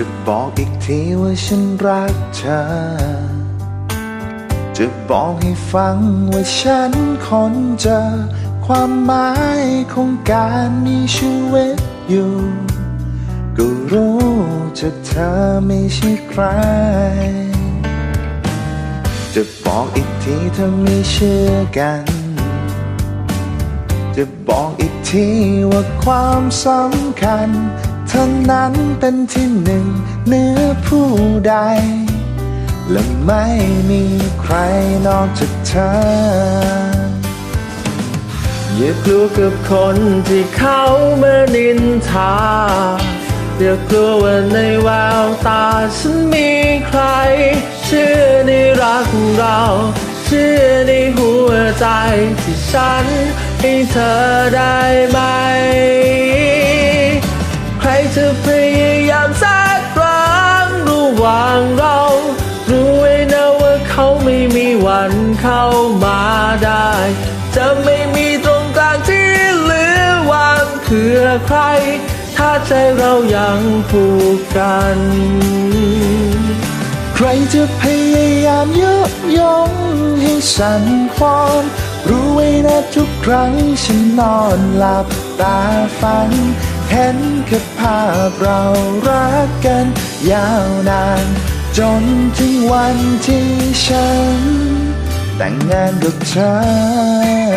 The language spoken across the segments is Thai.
จะบอกอีกทีว่าฉันรักเธอ จะบอกให้ฟังว่าฉันคนเจอ ความหมายของการมีชีวิตอยู่ ก็รู้จะเธอไม่ใช่ใคร จะบอกอีกทีถ้าไม่เชื่อกัน จะบอกอีกทีว่าความสำคัญ ท่านั้นเป็นที่หนึ่งเหนือผู้ใด และไม่มีใครนอกจากเธอ อย่ากลัวกับคนที่เขามานินทา อย่ากลัวว่าในแววตาฉันมีใคร เชื่อในรักของเราเชื่อในหัวใจที่ฉันให้เธอได้ไหม มาได้ จะไม่มีตรงกลางที่เหลือวางเพื่อใคร ถ้าใจเรายังผูกกัน ใครจะพยายามยุยงให้ฉันฟอนรู้ไว้นะทุกครั้งฉันนอนหลับตาฝัน เห็นแค่ภาพเรารักกันยาวนาน จนถึงวันที่ฉัน แต่งงานกับเธอ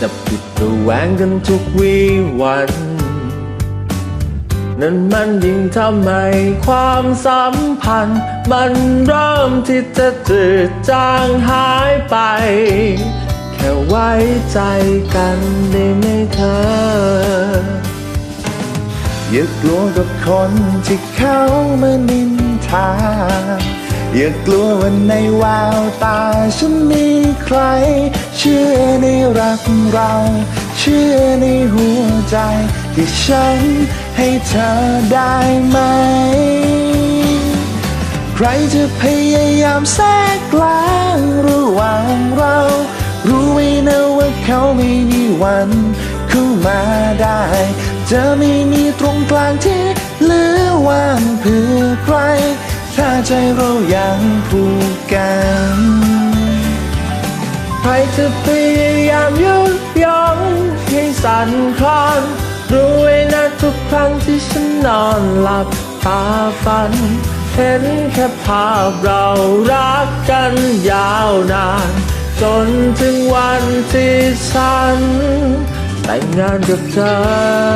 จะปิดระแวงกันทุกวีวัน นั่นมันยิ่งทำให้ความสัมพันธ์ มันเริ่มที่จะจืดจางหายไป แค่ไว้ใจกันได้ไหมเธอ อย่ากลัวกับคนที่เขามานินทา อย่ากลัวว่าในแววตาฉันมีใคร เชื่อในรักเรา เชื่อในหัว ใจที่ฉันให้เธอได้ไหม ใครจะพยายามแทรกกลางระหว่างเรา รู้ไว้นะว่าเขาไม่มีวันเข้ามาได้ จะไม่มีตรงกลางที่เหลือว่างเพื่อใคร ถ้าใจเรายังผูกกัน ใครจะพยายาม สั่นคลอนรู้ไว้นะทุกครั้งที่ฉันนอนหลับตาฝัน เห็นแค่ภาพเรารักกันยาวนาน จนถึงวันที่ฉันแต่งงานกับเธอ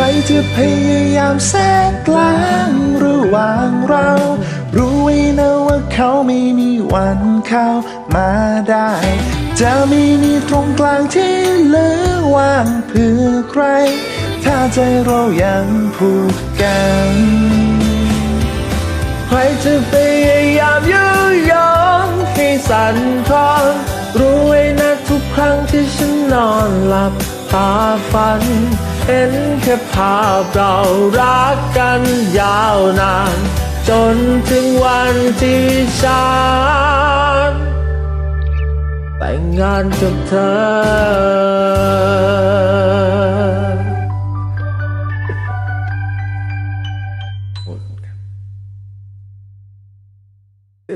รจะพยายามแทรกกลางระหว่างเรา รู้ไว้นะว่าเขาไม่มีวันเข้ามาได้ จะไม่มีตรงกลางที่เหลือว่างเพื่อใคร ถ้าใจเรายังผูกกันใครจะพยายามยุยงให้สั่นคลอนรู้ไว้นะทุกครั้งที่ฉันนอนหลับตาฝัน เห็นแค่ภาพเรารักกันยาวนาน จนถึงวันที่ฉันแต่งงานกับเธ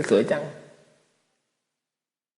อสวยจัง